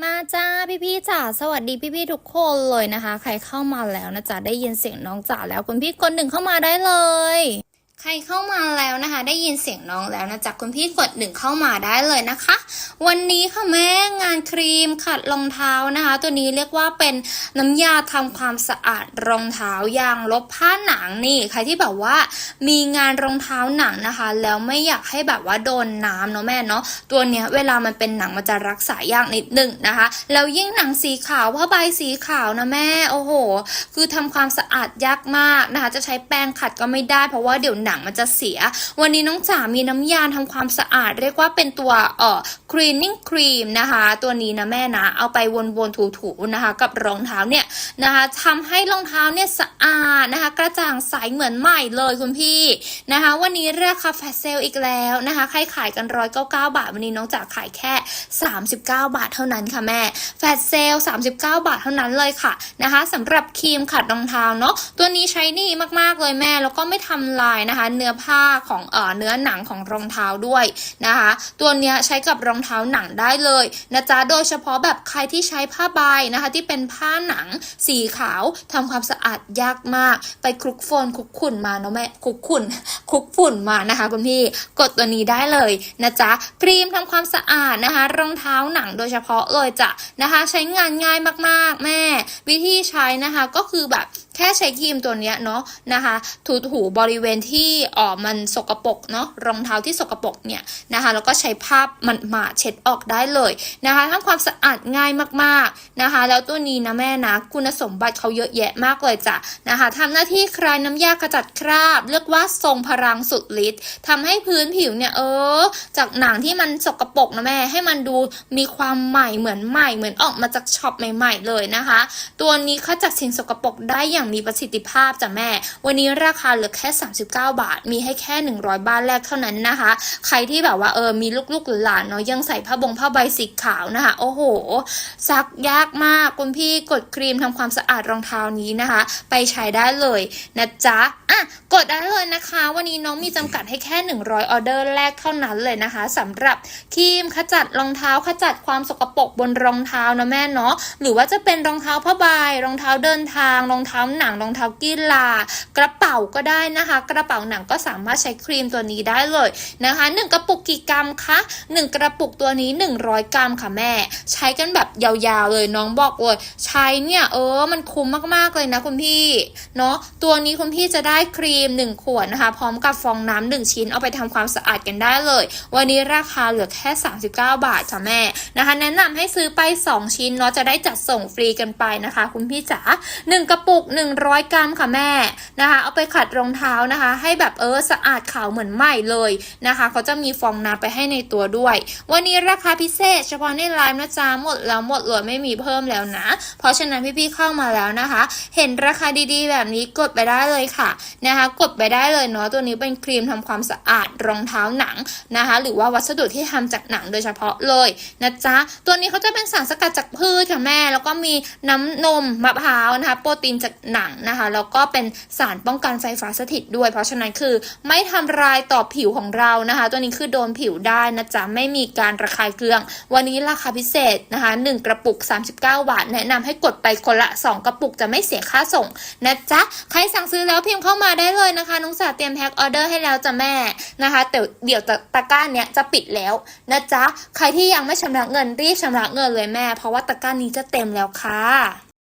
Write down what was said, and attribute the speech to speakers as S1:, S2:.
S1: มาจ้าพี่ๆจ๋าสวัสดีพี่ๆทุกคนเลยนะคะ ใครเข้ามาแล้วนะจ๊ะได้ยินเสียงน้องจ๋าแล้วคุณพี่คนหนึ่งเข้ามาได้เลย ใครเข้ามาแล้วนะคะ ได้ยินเสียงน้องแล้วนะจ๊ะคุณพี่กดหนึ่งเข้ามาได้เลยนะคะ วันนี้ค่ะแม่งานครีมขัดรองเท้านะคะ ตัวนี้เรียกว่าเป็นน้ำยาทำความสะอาดรองเท้ายางลบผ้าหนังนี่ใครที่แบบว่ามีงานรองเท้าหนังนะคะ แล้วไม่อยากให้แบบว่าโดนน้ำเนาะแม่เนาะตัวเนี้ยเวลามันเป็นหนังมันจะรักษายากนิดหนึ่งนะคะแล้วยิ่งหนังสีขาวผ้าใบสีขาวนะแม่โอ้โห คือทำความสะอาดยากมากนะคะ จะใช้แป้งขัดก็ไม่ได้เพราะว่าเดี๋ยวหนังมันจะเสีย วันนี้น้องจ๋ามีน้ำยาทำความสะอาด เรียกว่าเป็นตัวเอ่อ cleaning cream นะคะ ตัวนี้นะแม่นะ เอาไปวนๆถูๆนะคะ กับรองเท้าเนี่ยนะคะทำให้รองเท้าเนี่ยสะอาดนะคะ กระจ่างใสเหมือนใหม่เลยคุณพี่นะคะ วันนี้ราคาแฟชเซลอีกแล้วนะคะใครขายกันร้อยเก้าเก้าบาท วันนี้น้องจ๋าขายแค่ 39 บาทเท่านั้นค่ะแม่แฟชเซล39 บาทเท่านั้นเลยค่ะนะคะสำหรับครีมขัดรองเท้าเนาะตัวนี้ใช้ดีมากๆเลยแม่แล้วก็ไม่ทำลายนะคะเนื้อผ้าของเอ่อเนื้อหนังของรองเท้าด้วยนะคะ ตัวเนี้ยใช้กับรองเท้าหนังได้เลยนะจ๊ะโดยเฉพาะแบบใครที่ใช้ผ้าใบนะคะ ที่เป็นผ้าหนังสีขาวทำความสะอาดยากมาก ไปคลุกโฟนคลุกขุ่นมาเนาะแม่คลุกขุ่นคลุกฝุ่นมานะคะคุณพี่กดตัวนี้ได้เลยนะจ๊ะครีมทำความสะอาดนะคะ รองเท้าหนังโดยเฉพาะเลยจ้ะนะคะ ใช้งานง่ายมากๆ แม่ วิธีใช้นะคะก็คือแบบ แค่ใช้ครีมตัวเนี้ยเนาะนะคะ ถูถูบริเวณที่อ๋อมันสกปรกเนาะรองเท้าที่สกปรกเนี่ยนะคะ แล้วก็ใช้ผ้ามันมาเช็ดออกได้เลยนะคะทำความสะอาดง่ายมากๆนะคะ แล้วตัวนี้นะแม่นะคุณสมบัติเขาเยอะแยะมากเลยจ้ะนะคะทำหน้าที่คลายน้ำยากระจัดคราบ เรียกว่าทรงพลังสุดฤทธิ์ทำให้พื้นผิวเนี่ยเออ จากหนังที่มันสกปรกนะแม่ให้มันดูมีความใหม่เหมือนใหม่เหมือนออกมาจากช็อปใหม่ ๆ เลยนะคะ ตัวนี้ขจัดสิ่งสกปรกได้อย่างอย่างมีประสิทธิภาพจ้ะแม่ วันนี้ราคาเหลือแค่ 39 บาท มีให้แค่ 100 บ้านแรกเท่านั้นนะคะ ใครที่แบบว่าเออมีลูกๆหลานเนาะยังใส่ผ้าบงผ้าใบสีขาวนะคะ โอ้โห ซักยากมากคุณพี่กดครีมทำความสะอาดรองเท้านี้นะคะ ไปใช้ได้เลยนะจ๊ะอะกดได้เลยนะคะ วันนี้น้องมีจำกัดให้แค่ 100 ออเดอร์แรกเท่านั้นเลยนะคะสำหรับครีมขจัดรองเท้าขจัดความสกปรกบนรองเท้านะแม่เนาะหรือว่าจะเป็นรองเท้าผ้าใบรองเท้าเดินทางรองเท้าหนังรองเท้ากีฬากระเป๋าก็ได้นะคะ กระเป๋าหนังก็สามารถใช้ครีมตัวนี้ได้เลยนะคะหนึ่งกระปุกกี่กรัมคะหนึ่งกระปุกตัวนี้ 100 กรัมค่ะแม่ ใช้กันแบบยาวๆเลยน้องบอกเลยใช้เนี่ยเออมันคุ้มมากๆเลยนะคุณพี่เนาะตัวนี้คุณพี่จะได้ครีม 1 ขวดนะคะ พร้อมกับฟองน้ำหนึ่งชิ้นเอาไปทำความสะอาดกันได้เลย วันนี้ราคาเหลือแค่ 39 บาทจ้ะแม่นะคะ แนะนำให้ซื้อไป 2 ชิ้นเนาะจะได้จัดส่งฟรีกันไปนะคะ คุณพี่จ๋า1 กระปุก100 กรัมค่ะแม่นะคะ เอาไปขัดรองเท้านะคะ ให้แบบเออสะอาดขาวเหมือนใหม่เลยนะคะเขาจะมีฟองน้ำไปให้ในตัวด้วย วันนี้ราคาพิเศษ เฉพาะในไลน์นะจ๊ะหมดแล้วหมดเลยไม่มีเพิ่มแล้วนะ เพราะฉะนั้นพี่ๆเข้ามาแล้วนะคะ เห็นราคาดีๆ แบบนี้กดไปได้เลยค่ะนะคะ กดไปได้เลยเนาะตัวนี้เป็นครีมทำความสะอาดรองเท้าหนังนะคะ หรือว่าวัสดุที่ทำจากหนังโดยเฉพาะเลยนะจ๊ะตัวนี้เขาจะเป็นสารสกัดจากพืชค่ะแม่ แล้วก็มีน้ำนมมะพร้าวนะคะ โปรตีนจากหนังนะคะแล้วก็เป็นสารป้องกันไฟฟ้าสถิตด้วย เพราะฉะนั้นคือไม่ทำลายต่อผิวของเรานะคะ ตัวนี้คือโดนผิวได้นะจ๊ะไม่มีการระคายเคือง วันนี้ราคาพิเศษนะคะ1กระปุก 39 บาท แนะนำให้กดไปคนละ 2 กระปุกจะไม่เสียค่าส่งนะจ๊ะใครสั่งซื้อแล้วพิมพ์เข้ามาได้เลยนะคะน้องสาเตรียมแพ็คออเดอร์ให้แล้วจ้ะแม่นะคะแต่เดี๋ยวตะกร้าเนี้ยจะปิดแล้วนะจ๊ะใครที่ยังไม่ชำระเงินรีบชำระเงินเลยแม่ เพราะว่าตะกร้านี้จะเต็มแล้วค่ะ